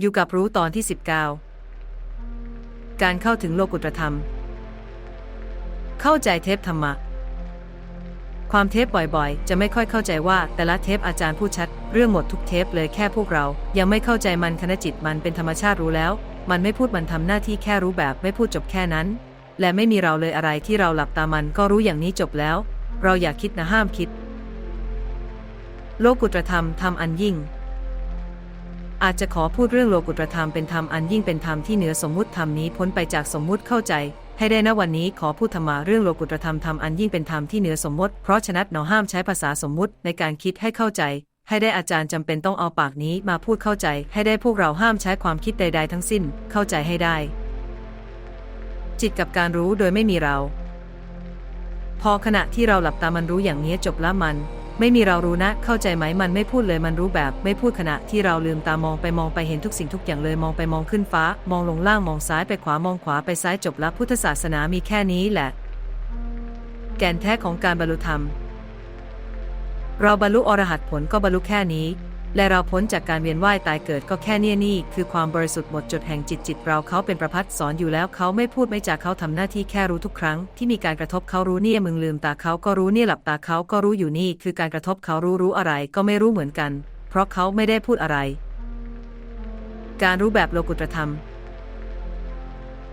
อยู่กับรู้ตอนที่ 19 การเข้าถึงโลกุตรธรรม เข้าใจเทปธรรมะ ความเทปบ่อยๆ จะไม่ค่อยเข้าใจว่าแต่ละเทปอาจารย์พูดชัด เรื่องหมดทุกเทปเลยแค่พวกเรา ยังไม่เข้าใจมันคณะจิตมันเป็นธรรมชาติรู้แล้ว มันไม่พูดมันทำหน้าที่แค่รู้แบบไม่พูดจบแค่นั้น และไม่มีเราเลยอะไรที่เราหลับตามันก็รู้อย่างนี้จบแล้ว เราอย่าคิดนะห้ามคิด โลกุตรธรรมธรรมอันยิ่ง อาจจะขอพูดเรื่องโลกุตรธรรมเป็นธรรมอันยิ่งเป็นธรรมที่เหนือสมมุติธรรมนี้พ้นไปจากสมมุติเข้าใจ ให้ได้นะวันนี้ขอพูดธรรมะเรื่องโลกุตรธรรมธรรมอันยิ่งเป็นธรรมที่เหนือสมมติ เพราะฉะนั้นหนอห้ามใช้ภาษาสมมุติในการคิดให้เข้าใจ ให้ได้อาจารย์จำเป็นต้องเอาปากนี้มาพูดเข้าใจ ให้ได้พวกเราห้ามใช้ความคิดใด ๆ ทั้งสิ้นเข้าใจให้ได้ จิตกับการรู้โดยไม่มีเรา พอขณะที่เราหลับตามันรู้อย่างนี้จบละมัน ไม่มีเรารู้นะ เข้าใจไหมมันไม่พูดเลยมันรู้แบบ ไม่พูดขณะที่เราลืมตามองไปมองไปเห็นทุกสิ่งทุกอย่างเลยมองไปมองขึ้นฟ้า มองลงล่างมองซ้ายไปขวามองขวาไปซ้ายจบละพุทธศาสนามีแค่นี้แหละ แก่นแท้ของการบรรลุธรรม เราบรรลุอรหัตผลก็บรรลุแค่นี้ และเราพ้นจากการเวียนว่ายตายเกิดก็แค่เนี่ยนี่คือความบริสุทธิ์หมดจดแห่งจิตจิตเราเขาเป็นประพัดสอนอยู่แล้วเขาไม่พูดไม่จาเขาทำหน้าที่แค่รู้ทุกครั้ง ที่มีการกระทบเขารู้เนี่ยมึงลืมตาเขาก็รู้เนี่ยหลับตาเขาก็รู้อยู่นี่ คือการกระทบเขารู้รู้อะไรก็ไม่รู้เหมือนกัน เพราะเขาไม่ได้พูดอะไร การรู้แบบโลกุตรธรรม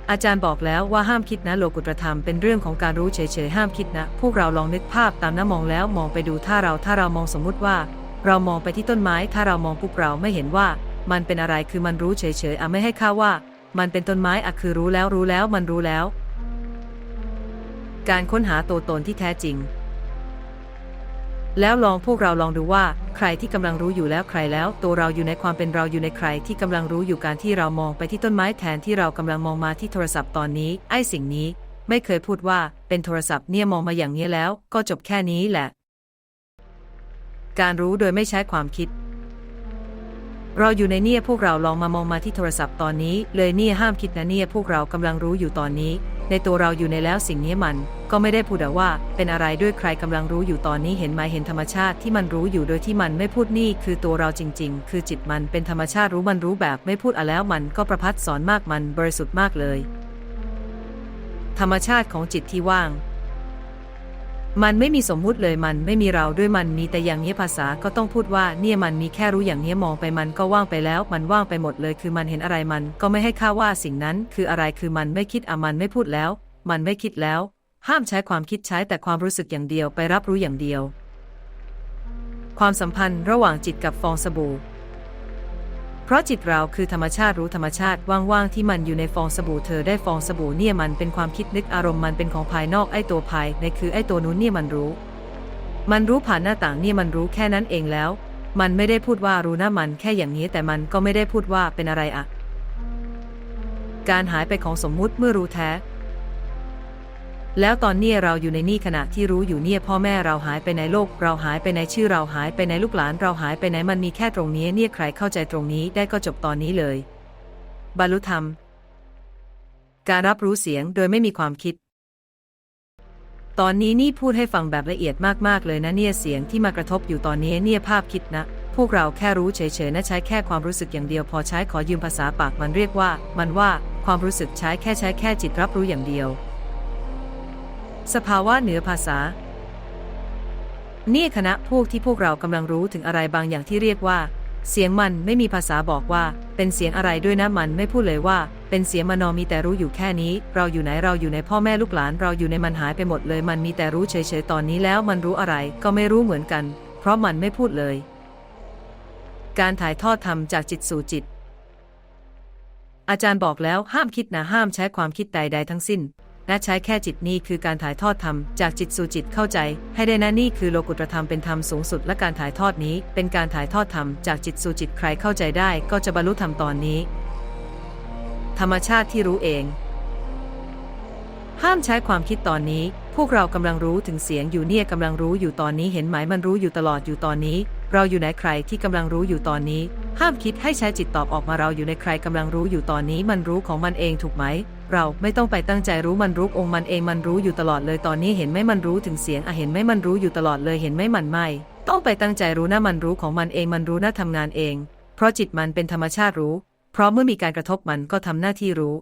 อาจารย์บอกแล้วว่าห้ามคิดนะโลกุตรธรรมเป็นเรื่องของการรู้เฉยๆห้ามคิดนะ พวกเราลองนึกภาพตามน้ามองแล้วมองไปดูถ้าเราถ้าเรามองสมมุติว่า เรามองไปที่ต้นไม้ ถ้าเรามองปุ๊บเราไม่เห็นว่า มันเป็นอะไรคือมันรู้เฉยๆอะไม่ให้ค่าว่า มันเป็นต้นไม้อะคือรู้แล้วรู้แล้วมันรู้แล้ว การค้นหาตัวตนที่แท้จริง แล้วลองพวกเราลองดูว่า ใครที่กำลังรู้อยู่แล้วใครแล้ว ตัวเราอยู่ในความเป็นเราอยู่ในใครที่กำลังรู้อยู่การที่เรามองไปที่ต้นไม้แทนที่เรากำลังมองมาที่โทรศัพท์ตอนนี้ ไอ้สิ่งนี้ ไม่เคยพูดว่าเป็นโทรศัพท์เนี่ยมองมาอย่างนี้แล้ว ก็จบแค่นี้แหละ การรู้โดยไม่ใช้ความคิด เราอยู่ในเนี่ยพวกเราลองมามองมาที่โทรศัพท์ตอนนี้ เลยเนี่ยห้ามคิดนะเนี่ยพวกเรากำลังรู้อยู่ตอนนี้ ในตัวเราอยู่ในแล้วสิ่งนี้มัน ก็ไม่ได้พูดว่า เป็นอะไรด้วยใครกำลังรู้อยู่ตอนนี้เห็นไหมเห็นธรรมชาติที่มันรู้อยู่โดยที่มันไม่พูดนี่คือตัวเราจริง ๆ คือจิตมันเป็นธรรมชาติรู้มันรู้แบบไม่พูดอะแล้วมันก็ประพัดสอนมากมันบริสุทธิ์มากเลย ธรรมชาติของจิตที่ว่าง มันไม่มีสมมุติเลยมันไม่มีเราด้วยมันมีแต่อย่างนี้ภาษาก็ต้องพูดว่าเนี่ยมันมีแค่รู้อย่างนี้มองไปมันก็ว่างไปแล้ว มันว่างไปหมดเลยคือมันเห็นอะไรมัน ก็ไม่ให้ค่าว่าสิ่งนั้น คืออะไรคือมันไม่คิดอะมันไม่พูดแล้ว มันไม่คิดแล้ว ห้ามใช้ความคิดใช้แต่ความรู้สึกอย่างเดียวไปรับรู้อย่างเดียว ความสัมพันธ์ระหว่างจิตกับฟองสบู่ เพราะจิตเราคือธรรมชาติรู้ธรรมชาติว่างๆที่มันอยู่ในฟองสบู่เธอได้ฟองสบู่เนี่ยมันเป็นความคิดนึกอารมณ์มันเป็นของภายนอกไอ้ตัวภายในคือไอ้ตัวนู้นเนี่ยมันรู้ มันรู้ผ่านหน้าต่างเนี่ยมันรู้แค่นั้นเองแล้ว มันไม่ได้พูดว่ารู้นะมันแค่อย่างนี้แต่มันก็ไม่ได้พูดว่าเป็นอะไรอะการหายไปของสมมุติเมื่อรู้แท้ แล้วตอนเนี้ยเราอยู่ในนี่ขณะที่รู้อยู่เนี่ยพ่อแม่เราหายไปในโลก เราหายไปในชื่อเราหายไปในลูกหลานเราหายไปไหนมันมีแค่ตรงนี้เนี่ยใครเข้าใจตรงนี้ได้ก็จบตอนนี้เลย บรรลุธรรม การรับรู้เสียงโดยไม่มีความคิด ตอนนี้นี่พูดให้ฟังแบบละเอียดมากๆเลยนะเนี่ยเสียงที่มากระทบอยู่ตอนนี้เนี่ยภาพคิดนะ พวกเราแค่รู้เฉยๆนะใช้แค่ความรู้สึกอย่างเดียว พอใช้ขอยืมภาษาปากมันเรียกว่า มันว่าความรู้สึกใช้แค่ใช้แค่จิตรับรู้อย่างเดียว สภาวะเหนือภาษา นี่คณะพวกที่พวกเรากำลังรู้ถึงอะไรบางอย่างที่เรียกว่า เสียงมันไม่มีภาษาบอกว่า เป็นเสียงอะไรด้วยนะมันไม่พูดเลยว่า เป็นเสียงมโนมีแต่รู้อยู่แค่นี้ เราอยู่ไหนเราอยู่ในพ่อแม่ลูกหลาน เราอยู่ในมันหายไปหมดเลย มันมีแต่รู้เฉยๆตอนนี้แล้วมันรู้อะไรก็ไม่รู้เหมือนกัน เพราะมันไม่พูดเลย การถ่ายทอดธรรมจากจิตสู่จิตอาจารย์บอกแล้วห้ามคิดนะห้ามใช้ความคิดใดๆทั้งสิ้น และใช้แค่จิตนี่คือการถ่ายทอดธรรมจากจิตสู่จิตเข้าใจ ให้ได้นะนี่คือโลกุตรธรรมเป็นธรรมสูงสุด และการถ่ายทอดนี้ เป็นการถ่ายทอดธรรมจากจิตสู่จิตใครเข้าใจได้ ก็จะบรรลุธรรมตอนนี้ ธรรมชาติที่รู้เอง ห้ามใช้ความคิดตอนนี้ พวกเรากำลังรู้ถึงเสียงอยู่เนี่ยกำลังรู้อยู่ตอนนี้เห็นไหมมันรู้อยู่ตลอดอยู่ตอนนี้ เราอยู่ไหนใครที่กำลังรู้อยู่ตอนนี้ ห้ามคิดให้ใช้จิตตอบออกมาเราอยู่ในใครกำลังรู้อยู่ตอนนี้มันรู้ของมันเองถูกไหม เราไม่ต้องไปตั้งใจรู้มันรู้องค์มันเองมันรู้อยู่ตลอดเลยตอนนี้เห็นไหมมันรู้ถึงเสียงอะเห็นไหมมันรู้อยู่ตลอดเลยเห็นไหมมันไม่ ต้องไปตั้งใจรู้นะมันรู้ของมันเองมันรู้นะทำงานเอง เพราะจิตมันเป็นธรรมชาติรู้ เพราะเมื่อมีการกระทบมันก็ทำหน้าที่รู้